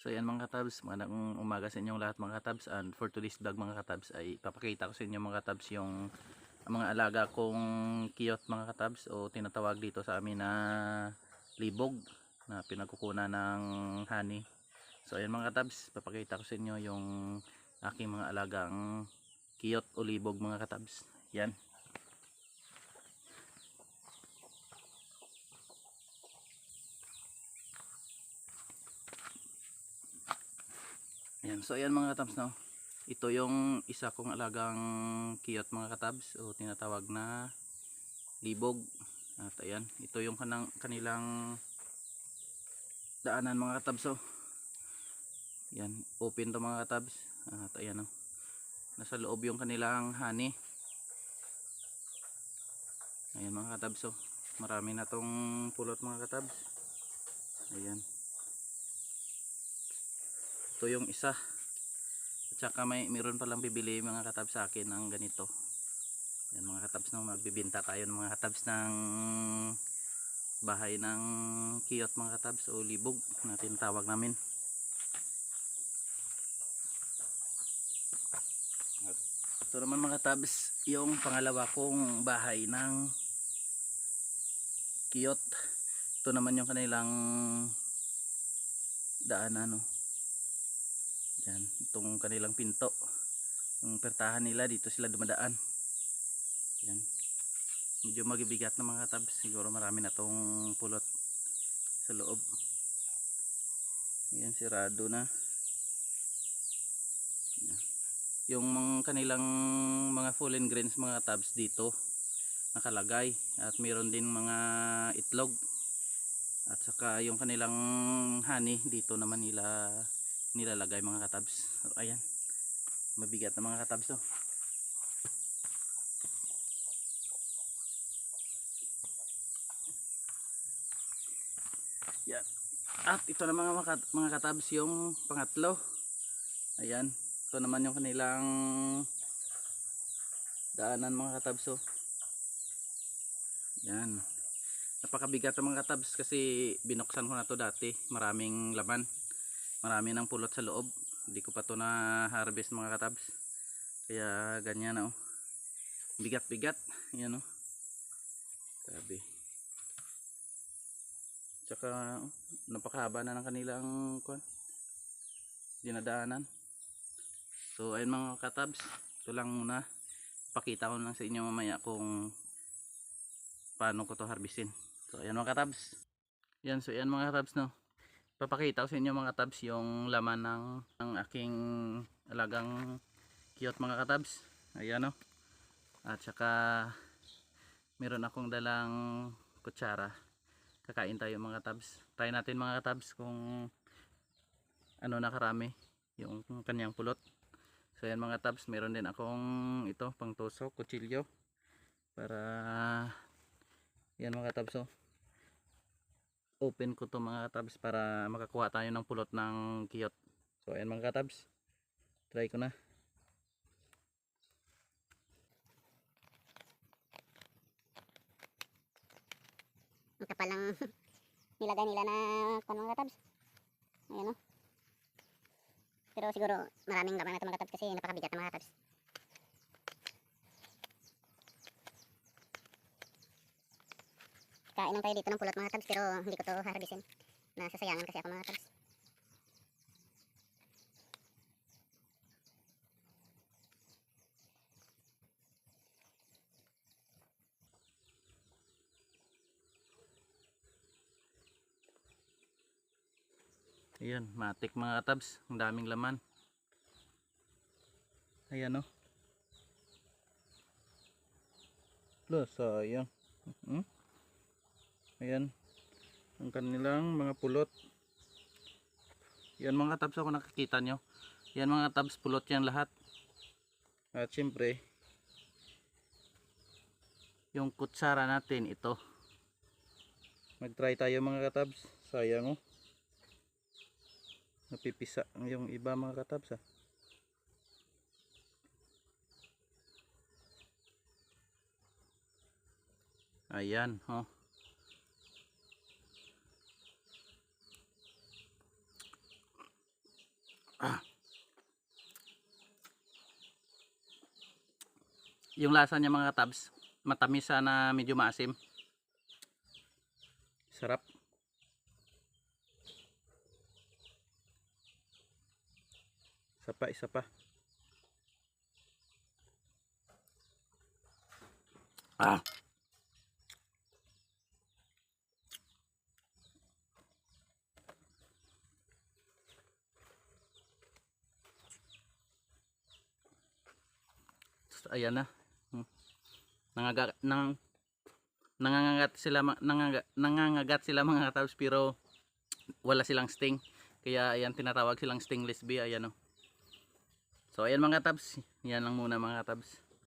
So ayan mga katabs, magandang umaga sa inyong lahat mga katabs and for today's vlog mga katabs ay papakita ko sa inyo mga katabs yung mga alaga kong kiyot mga katabs o tinatawag dito sa amin na libog na pinagkukunan ng honey. So ayan mga katabs, papakita ko sa inyo yung aking mga alagang kiyot o libog mga katabs. Yan. Ayan, so ayan mga katabs no. Ito yung isa kong alagang kiyot mga katabs o tinatawag na libog. At ayan, ito yung kanang, kanilang daanan mga katabs oh. Yan, open to mga katabs. At ayan oh. Nasa loob yung kanilang honey. Ayan mga katabs oh. Marami na tong pulot mga katabs. Ayan. Ito yung isa. At saka may meron palang bibili mga katabs sa akin ng ganito. Yan mga katabs no, magbibenta tayo ng mga katabs ng bahay ng kiyot mga katabs o libog na tinatawag namin. Ito naman mga katabs yung pangalawa kong bahay ng kiyot. Ito naman yung kanilang daanan no. Yan, itong kanilang pinto. Yung pertahan nila, dito sila dumadaan. Yan. Medyo magibigat na mga katabs. Siguro marami na tong pulot sa loob. Ayan, sirado na. Yan. Yung mga kanilang mga fallen grains mga tabs dito nakalagay at meron din mga itlog at saka yung kanilang honey dito naman nila nilalagay mga katabs. So, ayan. Mabigat na mga katabs to yan. At ito na mga, mga, mga katabs yung pangatlo. Ayan. Ito naman yung kanilang daanan mga katabs oh. yan. Napakabigat ng mga katabs kasi binuksan ko na to dati. Maraming laman marami ng pulot sa loob. Hindi ko pa to na harvest mga katabs. Kaya ganyan oh. Bigat bigat yan oh. Grabe. Tsaka oh, napakahaba na ng kanilang kwan dinadaanan. So ayun mga katabs. Ito lang muna. Pakita ko lang sa inyo mamaya kung paano ko to harvestin. So ayan mga katabs. Yan so ayan mga katabs no papakita ko sa inyo mga katabs yung laman ng, ng aking alagang cute mga katabs. Ayan o at saka meron akong dalang kutsara. Kakain tayo mga katabs try natin mga katabs kung ano nakarami yung kanyang pulot. So ayan mga tabs meron din akong ito pang tusok kutsilyo. Para yan mga tabs oh open ko to mga tabs para makakuha tayo ng pulot ng kiyot. So ayan mga tabs try ko na. Ang kapal lang nilagay nila na kung mga katabs. Ayan o pero siguro maraming laman na ito mga katabs kasi napakabigat na mga katabs kain lang tayo dito ng pulot mga katabs pero hindi ko to harbisin. Nasasayangan kasi ako mga katabs ayan matik mga tabs. Ang daming laman. Ayan o Lo, sayang hmm? Ayan. Ang kanilang mga pulot. Yan mga tabs ako nakikita nyo. Yan mga tabs pulot yan lahat. At syempre yung kutsara natin ito. Mag try tayo mga katabs. Sayang oh. Napipisa yung iba mga katabs ah. ayan oh Yung lasa niya mga tabs, matamis na medyo maasim. Sarap. Isa pa, isa pa. Ah. Ayan na. Nangaga, nang, nangangagat sila nangaga, nangangagat sila mga katabs pero wala silang sting. Kaya ayan tinatawag silang stingless bee ayan oh. So ayan mga tabs, yan lang muna mga tabs.